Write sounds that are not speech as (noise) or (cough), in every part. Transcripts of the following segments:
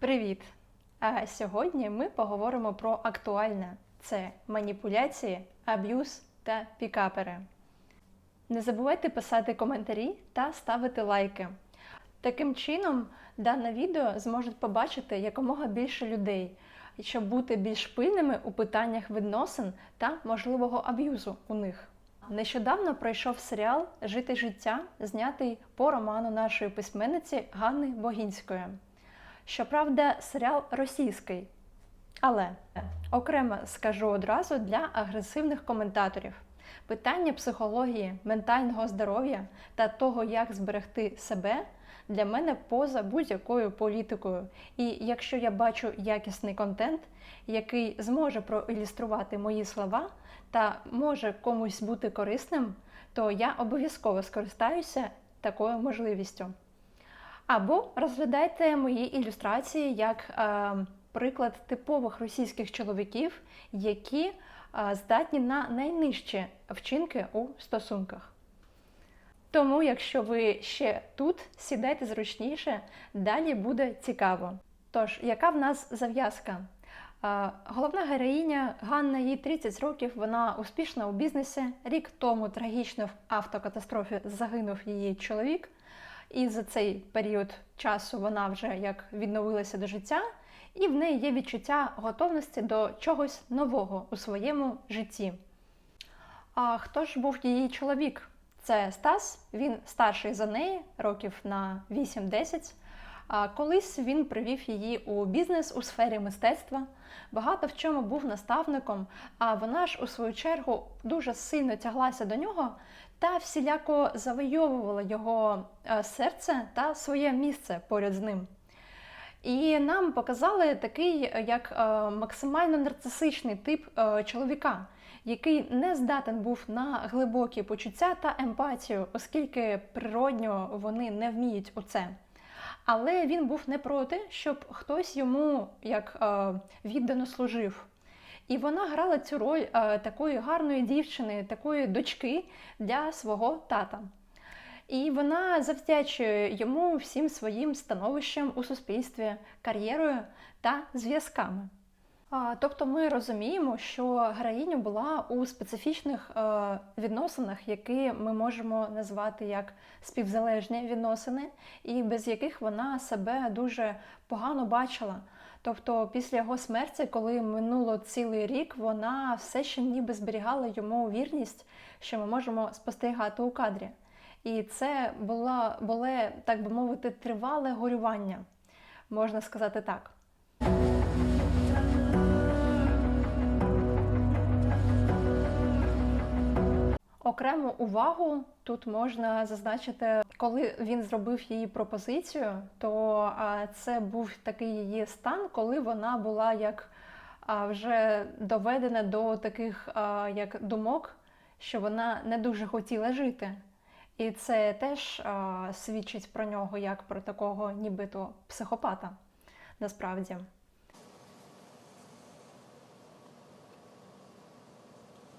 Привіт! А сьогодні ми поговоримо про актуальне: це маніпуляції, аб'юз та пікапери. Не забувайте писати коментарі та ставити лайки. Таким чином, дане відео зможуть побачити якомога більше людей, щоб бути більш пильними у питаннях відносин та можливого аб'юзу у них. Нещодавно пройшов серіал Жити життя, знятий по роману нашої письменниці Ганни Богінської. Щоправда, серіал російський. Але окремо скажу одразу для агресивних коментаторів: питання психології, ментального здоров'я та того, як зберегти себе, для мене поза будь-якою політикою. І якщо я бачу якісний контент, який зможе проілюструвати мої слова та може комусь бути корисним, то я обов'язково скористаюся такою можливістю. Або розглядайте мої ілюстрації як е, приклад типових російських чоловіків, які е, здатні на найнижчі вчинки у стосунках. Тому, якщо ви ще тут, сідайте зручніше, далі буде цікаво. Тож, яка в нас зав'язка? Е, Головна героїня Ганна, їй 30 років, вона успішна у бізнесі. Рік тому трагічно в автокатастрофі загинув її чоловік. І за цей період часу вона вже як відновилася до життя, і в неї є відчуття готовності до чогось нового у своєму житті. А хто ж був її чоловік? Це Стас, він старший за неї, років на 8-10. Колись він привів її у бізнес у сфері мистецтва, багато в чому був наставником, а вона ж, у свою чергу, дуже сильно тяглася до нього та всіляко завойовувала його е, серце та своє місце поряд з ним. І нам показали такий е, як е, максимально нарцисичний тип чоловіка, який не здатен був на глибокі почуття та емпатію, оскільки природньо вони не вміють у це. Але він був не проти, щоб хтось йому як е, віддано служив. І вона грала цю роль е, такої гарної дівчини, такої дочки для свого тата. І вона завдячує йому всім своїм становищем у суспільстві, кар'єрою та зв'язками. Тобто ми розуміємо, що героїня була у специфічних е, відносинах, які ми можемо назвати як співзалежні відносини, і без яких вона себе дуже погано бачила. Тобто, після його смерті, коли минуло цілий рік, вона все ще ніби зберігала йому вірність, що ми можемо спостерігати у кадрі. І це було, було так би мовити, тривале горювання, можна сказати так. Окрему увагу тут можна зазначити, коли він зробив її пропозицію, то це був такий її стан, коли вона була як вже доведена до таких як думок, що вона не дуже хотіла жити. І це теж свідчить про нього як про такого нібито психопата насправді.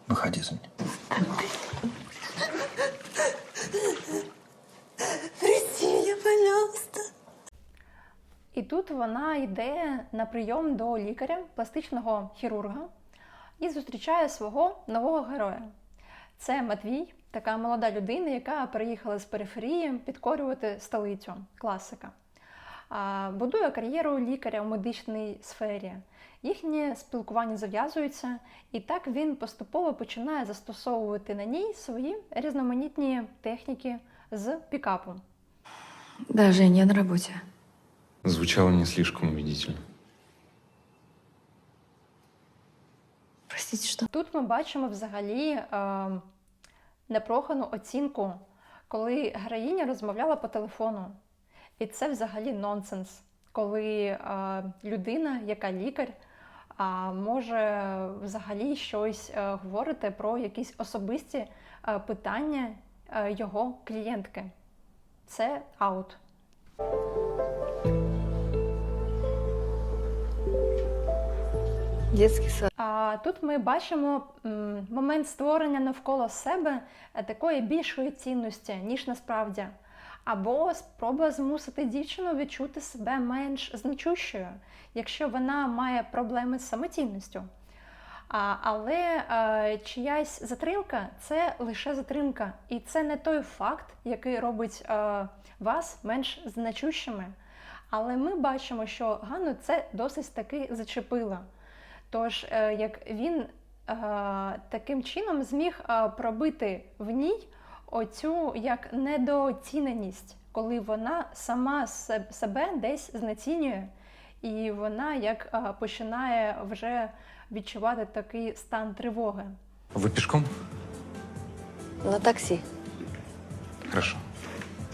Выходи за меня. Тут вона йде на прийом до лікаря, пластичного хірурга, і зустрічає свого нового героя. Це Матвій, така молода людина, яка переїхала з периферії підкорювати столицю, класика. Будує кар'єру лікаря у медичній сфері. Їхнє спілкування зав'язується, і так він поступово починає застосовувати на ній свої різноманітні техніки з пікапу. Да, Жень, я на работе. Звучало не слишком убедительно. Простите, что? Тут ми бачимо взагалі е, непрохану оцінку, коли героїня розмовляла по телефону. І це взагалі нонсенс, коли е, людина, яка лікар, е, може взагалі щось е, говорити про якісь особисті е, питання е, його клієнтки. Це аут. Детский сад. А тут ми бачимо момент створення навколо себе е, такої більшої цінності, ніж насправді. або спроба змусити дівчину відчути себе менш значущою, якщо вона має проблеми з самоцінністю. А, але е, чиясь затримка це лише затримка, і це не той факт, який робить е, вас менш значущими. Але ми бачимо, що Ганну це досить таки зачепило. Тож, е, як він е, таким чином зміг е, пробити в ній оцю як недооціненість, коли вона сама себе десь знецінює, і вона як починає вже відчувати такий стан тривоги. Вы пешком? На такси. Хорошо.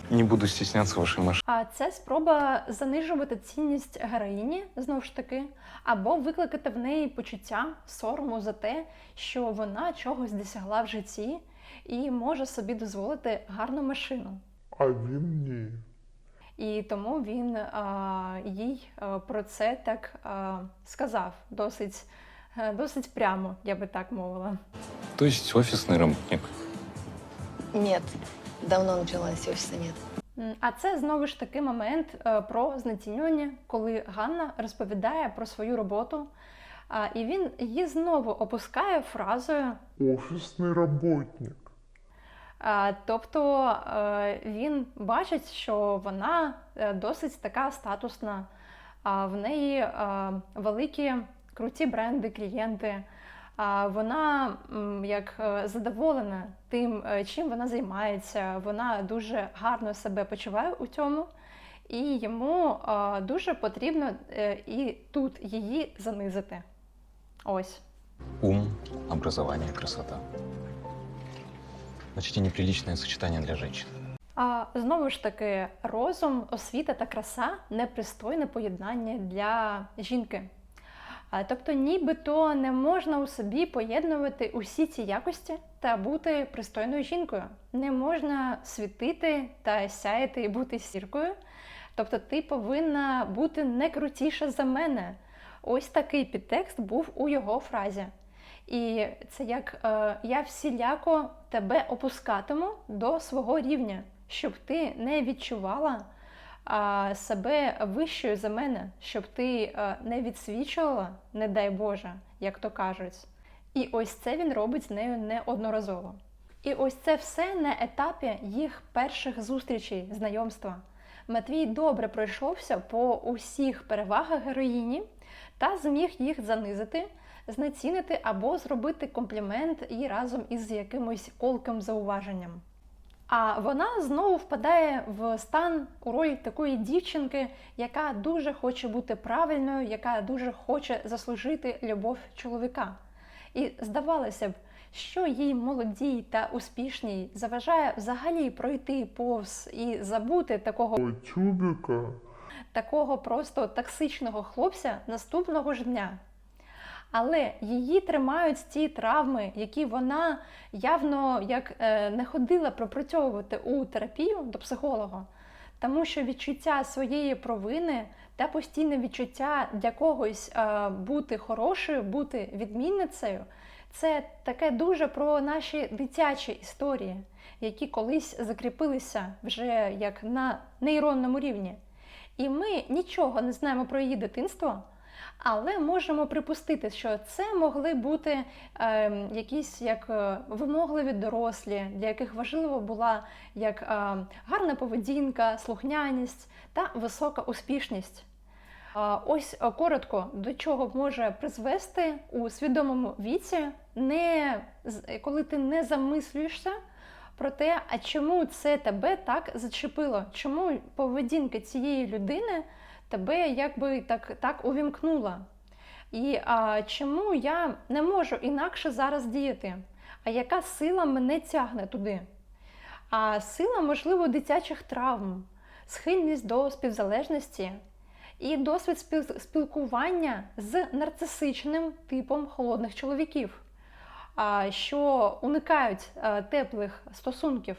Не буду стесняться вашей машины. А це спроба занижувати цінність героїні знову ж таки, або викликати в неї почуття сорому за те, що вона чогось досягла в житті і може собі дозволити гарну машину. А він ні. І тому він а, їй а, про це так а, сказав досить, е, досить прямо, я би так мовила. То есть офисный работник. Давно началась, офиса нет. А це знову ж таки момент е, про знецінювання, коли Ганна розповідає про свою роботу, і він її знову опускає фразою. Офісний роботник. Тобто е, він бачить, що вона е, досить така статусна, в неї великі круті бренди, клієнти. Вона як е, задоволена тим, е, чим вона займається. Вона дуже гарно себе почуває у цьому, і йому е, дуже потрібно і тут її занизити. Ось. Ум, образование, красота. Почти неприличное сочетание для женщин. А знову ж таки, розум, освіта та краса непристойне поєднання для жінки. Тобто, нібито не можна у собі поєднувати усі ці якості та бути пристойною жінкою. Не можна світити та сяяти і бути сіркою. Тобто, ти повинна бути не крутіша за мене. Ось такий підтекст був у його фразі. І це як е, я всіляко тебе опускатиму до свого рівня, щоб ти не відчувала себе вищою за мене, щоб ти е, не відсвічувала, не дай Боже, як то кажуть. І ось це він робить з нею неодноразово. І ось це все на етапі їх перших зустрічей, знайомства. Матвій добре пройшовся по усіх перевагах героїні та зміг їх занизити, знецінити або зробити комплімент і разом із якимось колким зауваженням. А вона знову впадає в стан у роль такої дівчинки, яка дуже хоче бути правильною, яка дуже хоче заслужити любов чоловіка. І здавалося б, що їй молодій та успішній заважає взагалі пройти повз і забути такого Ой, такого просто токсичного хлопця наступного ж дня. Але її тримають ті травми, які вона явно як е, не ходила пропрацьовувати у терапію до психолога, тому що відчуття своєї провини та постійне відчуття для когось е, бути хорошою, бути відмінницею, це таке дуже про наші дитячі історії, які колись закріпилися вже як на нейронному рівні. І ми нічого не знаємо про її дитинство, але можемо припустити, що це могли бути е, якісь як е, вимогливі дорослі, для яких важливо була як е, гарна поведінка, слухняність та висока успішність. А, Ось е, коротко до чого може призвести у свідомому віці, не коли ти не замислюєшся про те, а чому це тебе так зачепило, чому поведінка цієї людини тебе якби так, так увімкнула. І а, чому я не можу інакше зараз діяти? А яка сила мене тягне туди? А сила, можливо, дитячих травм, схильність до співзалежності і досвід спілкування з нарцисичним типом холодних чоловіків, що уникають теплих стосунків.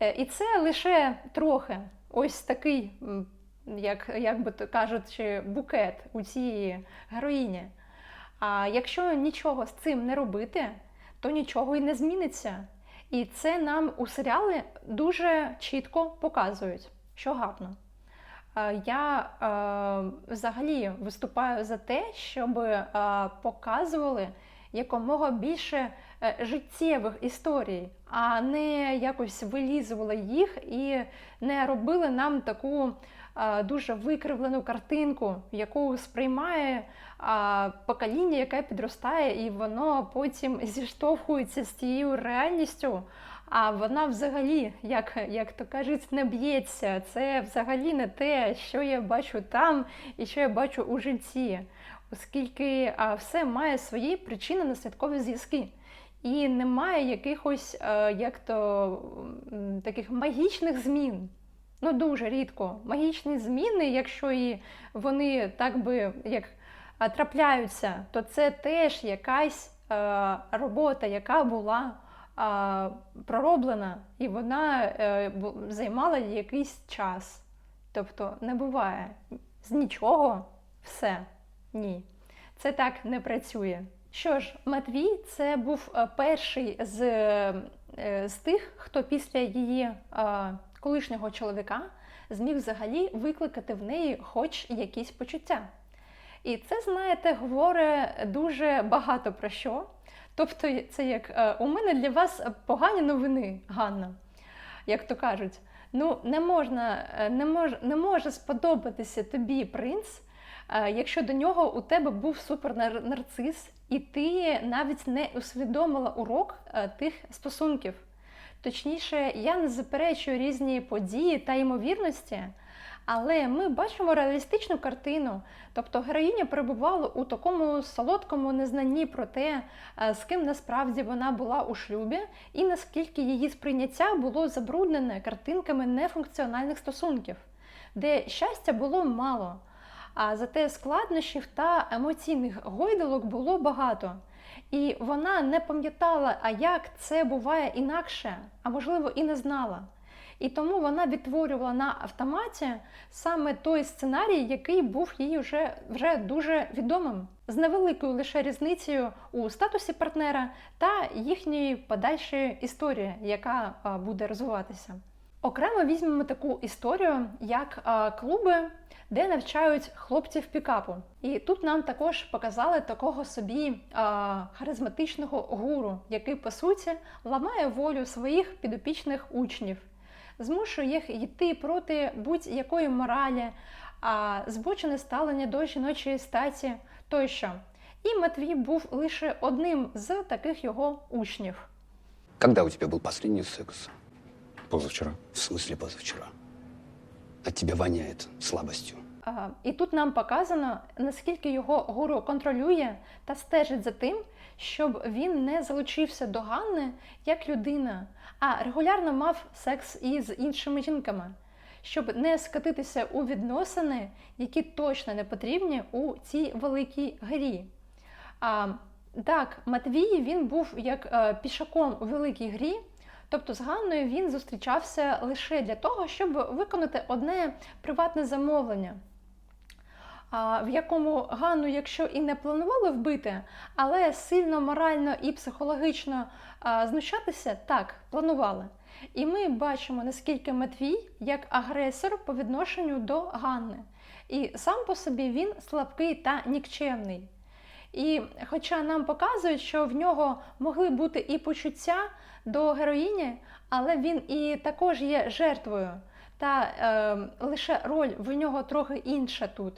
Е, І це лише трохи ось такий, як, як би то кажучи, букет у цієї героїні. А якщо нічого з цим не робити, то нічого і не зміниться. І це нам у серіалі дуже чітко показують, що гарно. Е, Я е, взагалі виступаю за те, щоб е, показували якомога більше е, життєвих історій, а не якось вилізували їх і не робили нам таку дуже викривлену картинку, яку сприймає покоління, яке підростає, і воно потім зіштовхується з тією реальністю. А вона взагалі, як, як то кажуть, не б'ється. Це взагалі не те, що я бачу там і що я бачу у житті, оскільки а, все має свої причинно-наслідкові зв'язки. І немає якихось е, як то таких магічних змін. Ну дуже рідко. Магічні зміни, якщо і вони так би як трапляються, то це теж якась е, робота, яка була пророблена, і вона е, займала якийсь час. Тобто не буває з нічого все. Ні. Це так не працює. Що ж, Матвій це був е, перший з, е, з тих, хто після її е, колишнього чоловіка зміг взагалі викликати в неї хоч якісь почуття. І це, знаєте, говорить дуже багато про що. Тобто, це як у мене для вас погані новини, Ганна, як то кажуть. Ну, не можна, не мож, не може сподобатися тобі принц, якщо до нього у тебе був супернарцис, і ти навіть не усвідомила урок е, тих стосунків. Точніше, я не заперечую різні події та ймовірності, але ми бачимо реалістичну картину. Тобто героїня перебувала у такому солодкому незнанні про те, е, з ким насправді вона була у шлюбі, і наскільки її сприйняття було забруднене картинками нефункціональних стосунків, де щастя було мало. А зате складнощів та емоційних гойдалок було багато. І вона не пам'ятала, а як це буває інакше, а можливо і не знала. І тому вона відтворювала на автоматі саме той сценарій, який був їй вже, вже дуже відомим, з невеликою лише різницею у статусі партнера та їхньої подальшої історії, яка буде розвиватися. Окремо візьмемо таку історію, як а, клуби, де навчають хлопців пікапу. І тут нам також показали такого собі а, харизматичного гуру, який по суті ламає волю своїх підопічних учнів змушує їх йти проти будь-якої моралі, збочене ставлення до жіночої статі тощо. І Матвій був лише одним з таких його учнів. Когда у тебя был последний секс? Позавчера. В смысле позавчера? От тебя воняет слабостью. А, І тут нам показано, наскільки його гуру контролює та стежить за тим, щоб він не залучився до Ганни як людина, а регулярно мав секс із іншими жінками, щоб не скатитися у відносини, які точно не потрібні у цій великій грі. А, так, Матвій він був як е, пішаком у великій грі. Тобто з Ганною він зустрічався лише для того, щоб виконати одне приватне замовлення, в якому Ганну, якщо і не планували вбити, але сильно морально і психологічно знущатися, так, планували. І ми бачимо, наскільки Матвій як агресор по відношенню до Ганни. І сам по собі він слабкий та нікчемний. І хоча нам показують, що в нього могли бути і почуття до героїні, але він і також є жертвою. Та е, лише роль в нього трохи інша тут.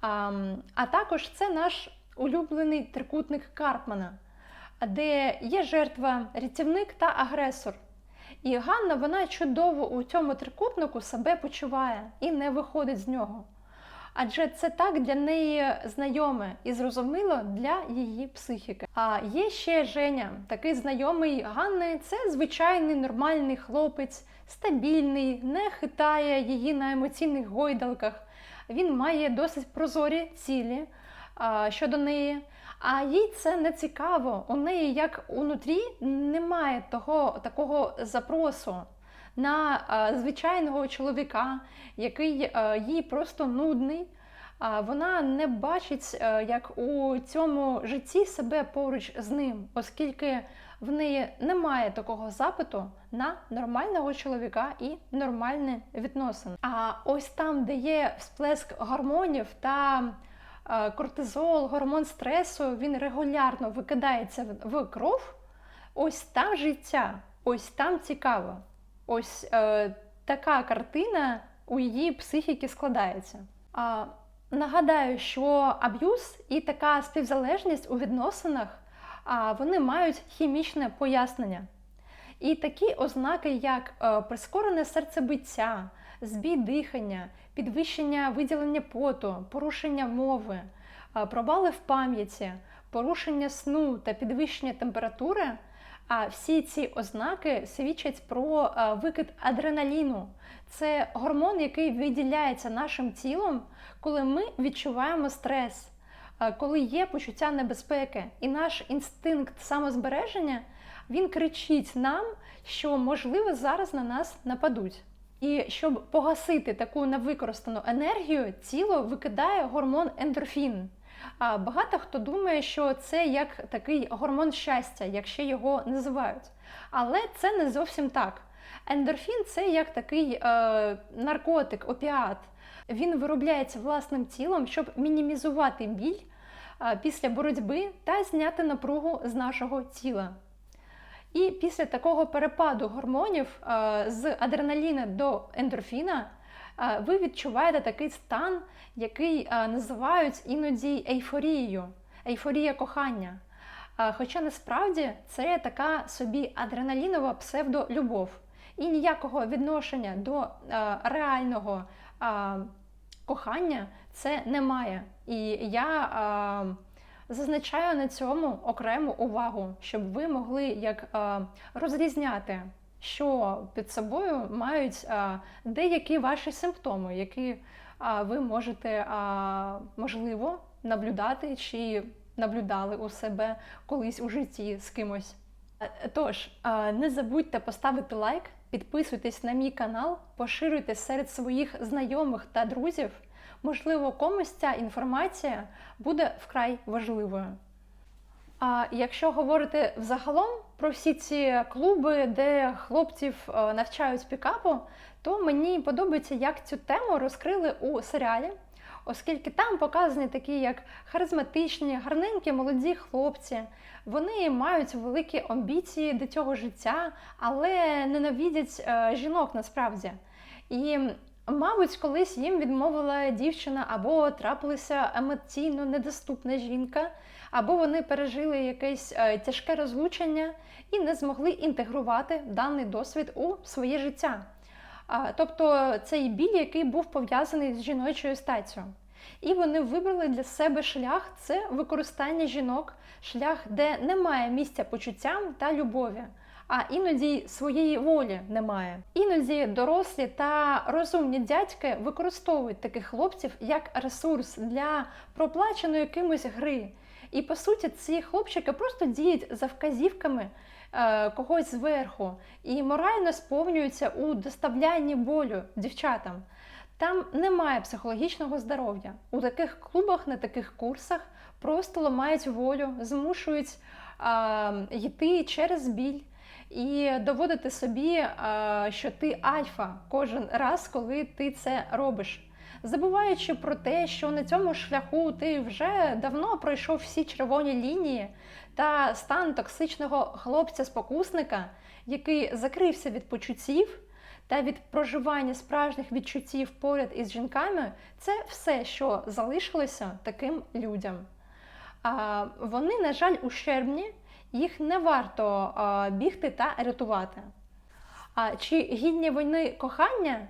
А, а також це наш улюблений трикутник Карпмана, де є жертва, рятівник та агресор. І Ганна вона чудово у цьому трикутнику себе почуває і не виходить з нього. Адже це так для неї знайоме і зрозуміло для її психіки. А є ще Женя, такий знайомий Ганни. Це звичайний нормальний хлопець, стабільний, не хитає її на емоційних гойдалках. Він має досить прозорі цілі а, щодо неї. А їй це не цікаво. У неї, як унутрі, немає того такого запросу на звичайного чоловіка, який їй просто нудний. Вона не бачить, як у цьому житті себе поруч з ним, оскільки В неї немає такого запиту на нормального чоловіка і нормальні відносини. А ось там, де є всплеск гормонів та е, кортизол, гормон стресу, він регулярно викидається в кров. Ось там життя, ось там цікаво. Ось е, така картина у її психіки складається. А, нагадаю, що аб'юз і така співзалежність у відносинах а, вони мають хімічне пояснення. І такі ознаки, як е, прискорене серцебиття, збій дихання, підвищення виділення поту, порушення мови, е, провали в пам'яті, порушення сну та підвищення температури. А всі ці ознаки свідчать про е, викид адреналіну. Це гормон, який виділяється нашим тілом, коли ми відчуваємо стрес, е, коли є почуття небезпеки. І наш інстинкт самозбереження він кричить нам, що можливо зараз на нас нападуть. І щоб погасити таку невикористану енергію, тіло викидає гормон ендорфін. Багато хто думає, що це як такий гормон щастя, як ще його називають. Але це не зовсім так. Ендорфін це як такий е, наркотик, опіат. Він виробляється власним тілом, щоб мінімізувати біль е, після боротьби та зняти напругу з нашого тіла. І після такого перепаду гормонів е, з адреналіна до ендорфіна ви відчуваєте такий стан, який називають іноді ейфорією, ейфорія кохання. Хоча насправді це така собі адреналінова псевдолюбов. І ніякого відношення до реального кохання це немає. І я зазначаю на цьому окрему увагу, щоб ви могли як розрізняти, що під собою мають е, деякі ваші симптоми, які е, ви можете е, можливо наблюдати чи наблюдали у себе колись у житті з кимось. Е, Тож, не забудьте поставити лайк, підписуйтесь на мій канал, поширюйте серед своїх знайомих та друзів. Можливо, комусь ця інформація буде вкрай важливою. А якщо говорити взагалом про всі ці клуби, де хлопців е, навчають пікапу, то мені подобається, як цю тему розкрили у серіалі, оскільки там показані такі як харизматичні, гарненькі молоді хлопці. Вони мають великі амбіції до цього життя, але ненавидять е, жінок насправді. І Мабуть, колись їм відмовила дівчина, або трапилася емоційно недоступна жінка, або вони пережили якесь е, тяжке розлучення і не змогли інтегрувати даний досвід у своє життя. Тобто цей біль, який був пов'язаний з жіночою статтю. І вони вибрали для себе шлях це використання жінок, шлях, де немає місця почуттям та любові а іноді своєї волі немає. Іноді дорослі та розумні дядьки використовують таких хлопців як ресурс для проплаченої кимось гри. І по суті, ці хлопчики просто діють за вказівками е, когось зверху і морально сповнюються у доставлянні болю дівчатам. Там немає психологічного здоров'я. У таких клубах, на таких курсах просто ламають волю, змушують е, йти через біль і доводити собі, е, що ти альфа кожен раз, коли ти це робиш. Забуваючи про те, що на цьому шляху ти вже давно пройшов всі червоні лінії та стан токсичного хлопця-спокусника, який закрився від почуттів та від проживання справжніх відчуттів поряд із жінками, це все, що залишилося таким людям. Вони, на жаль, ущербні, їх не варто бігти та рятувати. А чи гідні війни кохання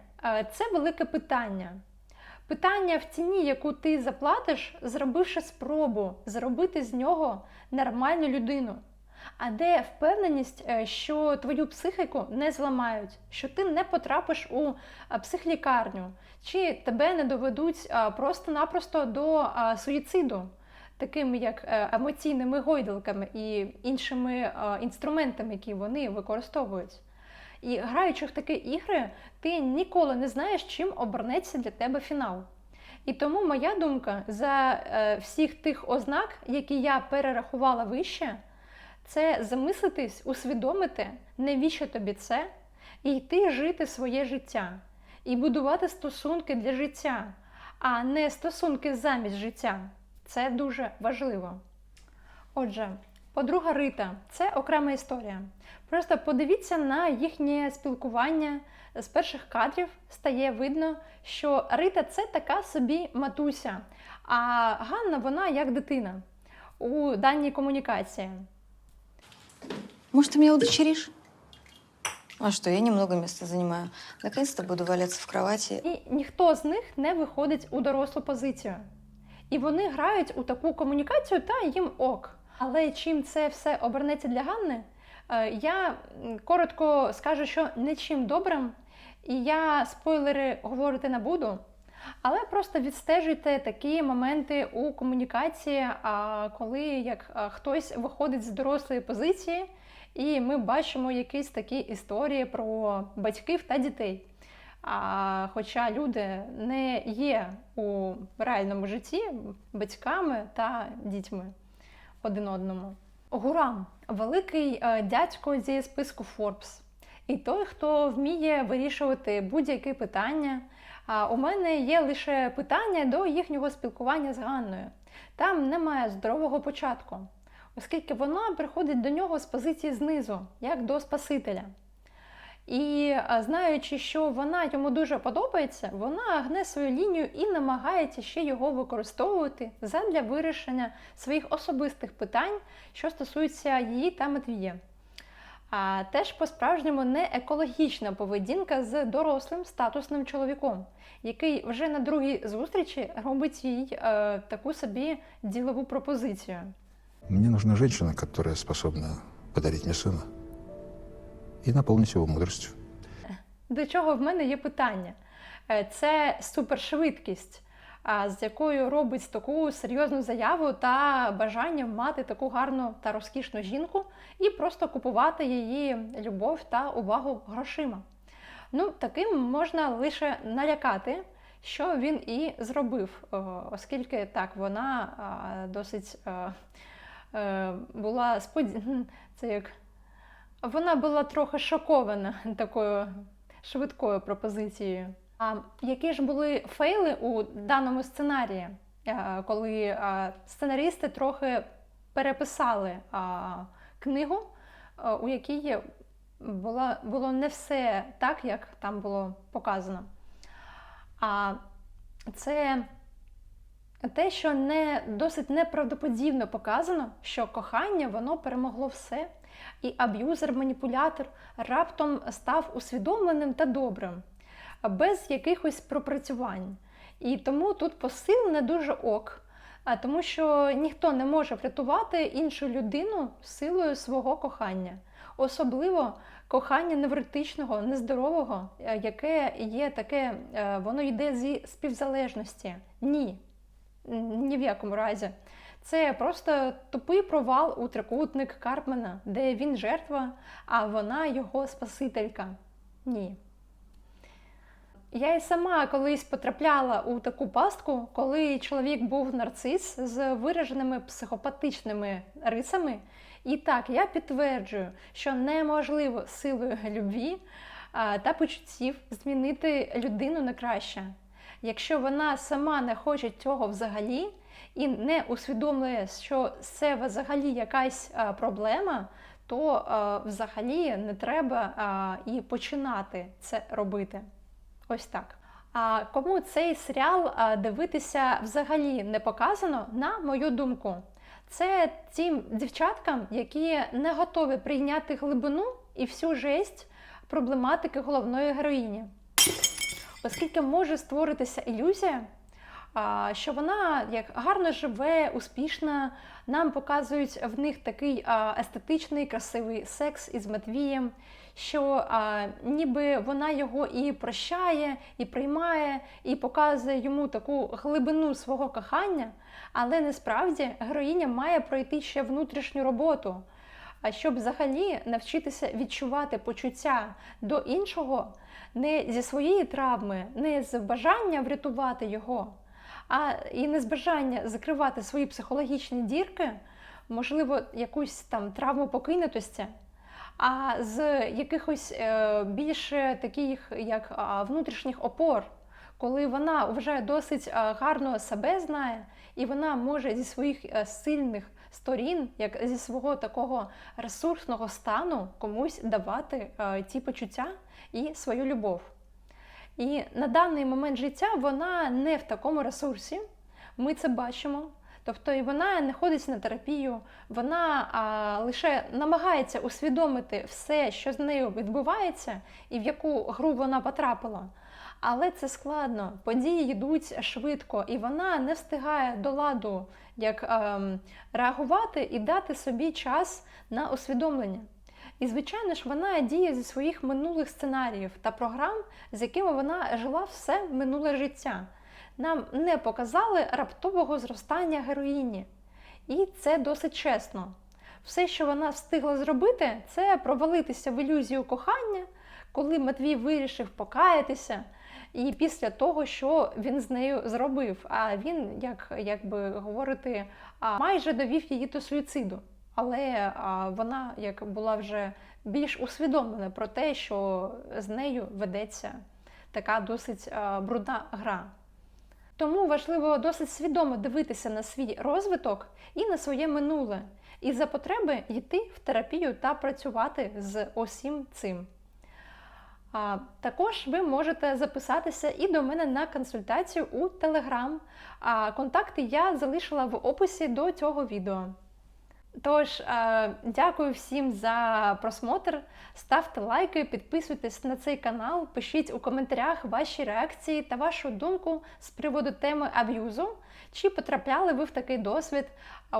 це велике питання. Питання в ціні, яку ти заплатиш, зробивши спробу зробити з нього нормальну людину. А де впевненість, е, що твою психіку не зламають, що ти не потрапиш у е, психлікарню, чи тебе не доведуть е, просто-напросто до суїциду, такими як е, емоційними гойдалками і іншими е, інструментами, які вони використовують. І граючи в такі ігри, ти ніколи не знаєш, чим обернеться для тебе фінал. І тому моя думка за е, всіх тих ознак, які я перерахувала вище, це замислитись, усвідомити, навіщо тобі це, і йти жити своє життя, і будувати стосунки для життя, а не стосунки замість життя. Це дуже важливо. Отже, подруга Рита це окрема історія. Просто подивіться на їхнє спілкування. З перших кадрів стає видно, що Рита це така собі матуся, а Ганна вона як дитина у даній комунікації. Может, ты меня удочеришь? А что, я немного места занимаю. Наконец-то буду валяться в кровати. І ніхто з них не виходить у дорослу позицію. І вони грають у таку комунікацію та їм ок. Але чим це все обернеться для Ганни, е, я коротко скажу, що не чим добрим, і я спойлери говорити не буду. Але просто відстежуйте такі моменти у комунікації, коли як хтось виходить з дорослої позиції, і ми бачимо якісь такі історії про батьків та дітей. А, хоча люди не є у реальному житті батьками та дітьми один одному. Гурам великий е, дядько зі списку Forbes. І той, хто вміє вирішувати будь-які питання. А у мене є лише питання до їхнього спілкування з Ганною. Там немає здорового початку, оскільки вона приходить до нього з позиції знизу, як до Спасителя. І знаючи, що вона йому дуже подобається, вона гне свою лінію і намагається ще його використовувати задля вирішення своїх особистих питань, що стосуються її та Матвія. А теж по-справжньому не екологічна поведінка з дорослим статусним чоловіком, який вже на другій зустрічі робить їй е, таку собі ділову пропозицію. Мне нужна женщина, которая способна подарить мне сына и наполнить его мудростью. До чого в мене є питання? Е, Це супершвидкість, з якою робить таку серйозну заяву та бажання мати таку гарну та розкішну жінку і просто купувати її любов та увагу грошима. Ну, таким можна лише налякати, що він і зробив, оскільки так вона досить е, була споді... (laughs) це як вона була трохи шокована такою швидкою пропозицією. А які ж були фейли у даному сценарії, Е, коли е, сценарісти трохи переписали книгу, е, у якій було не все так, як там було показано. А це те, що не досить неправдоподібно показано, що кохання воно перемогло все, і аб'юзер-маніпулятор раптом став усвідомленим та добрим, без якихось пропрацювань. І тому тут посил не дуже ок, тому що ніхто не може врятувати іншу людину силою свого кохання, особливо кохання невротичного, нездорового, е, яке є таке, е, воно йде зі співзалежності. Ні, ні в якому разі. Це просто тупий провал у трикутник Карпмана, де він жертва, а вона його спасителька. Ні. Я і сама колись потрапляла у таку пастку, коли чоловік був нарцис з вираженими психопатичними рисами. І так, я підтверджую, що неможливо силою любві та почуттів змінити людину на краще. Якщо вона сама не хоче цього взагалі і не усвідомлює, що це взагалі якась а, проблема, то а, взагалі не треба а, і починати це робити. Ось так. А кому цей серіал дивитися взагалі не показано, на мою думку, це тим дівчаткам, які не готові прийняти глибину і всю жесть проблематики головної героїні. Оскільки може створитися ілюзія, що вона як гарно живе, успішна, нам показують в них такий естетичний, красивий секс із Матвієм, що а, ніби вона його і прощає, і приймає, і показує йому таку глибину свого кохання, але насправді героїня має пройти ще внутрішню роботу. А щоб взагалі навчитися відчувати почуття до іншого не зі своєї травми, не з бажання врятувати його, а і не з бажання закривати свої психологічні дірки, можливо, якусь там травму покинутості, а з якихось е, більше таких як внутрішніх опор, коли вона вже досить гарно себе знає, і вона може зі своїх е, сильних сторін, як зі свого такого ресурсного стану, комусь давати е, ті почуття і свою любов. І на даний момент життя вона не в такому ресурсі. Ми це бачимо. Тобто і вона не ходить на терапію, вона а, лише намагається усвідомити все, що з нею відбувається, і в яку гру вона потрапила. Але це складно. Події йдуть швидко, і вона не встигає до ладу як ем, реагувати і дати собі час на усвідомлення. І, звичайно ж, вона діє зі своїх минулих сценаріїв та програм, з якими вона жила все минуле життя. Нам не показали раптового зростання героїні. І це досить чесно. Все, що вона встигла зробити, це провалитися в ілюзію кохання, коли Матвій вирішив покаятися. І після того, що він з нею зробив, а він, як, як би говорити, майже довів її до суїциду. Але вона як була вже більш усвідомлена про те, що з нею ведеться така досить брудна гра. Тому важливо досить свідомо дивитися на свій розвиток і на своє минуле, і за потреби йти в терапію та працювати з усім цим. А, також ви можете записатися і до мене на консультацію у. А контакти я залишила в описі до цього відео. Тож, е, дякую всім за просмотр. Ставте лайки, підписуйтесь на цей канал, пишіть у коментарях ваші реакції та вашу думку з приводу теми аб'юзу. Чи потрапляли ви в такий досвід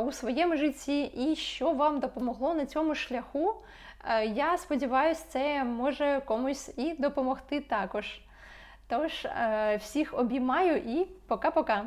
у своєму житті, і що вам допомогло на цьому шляху? Е, Я сподіваюся, це може комусь і допомогти також. Тож, е, всіх обіймаю і пока-пока!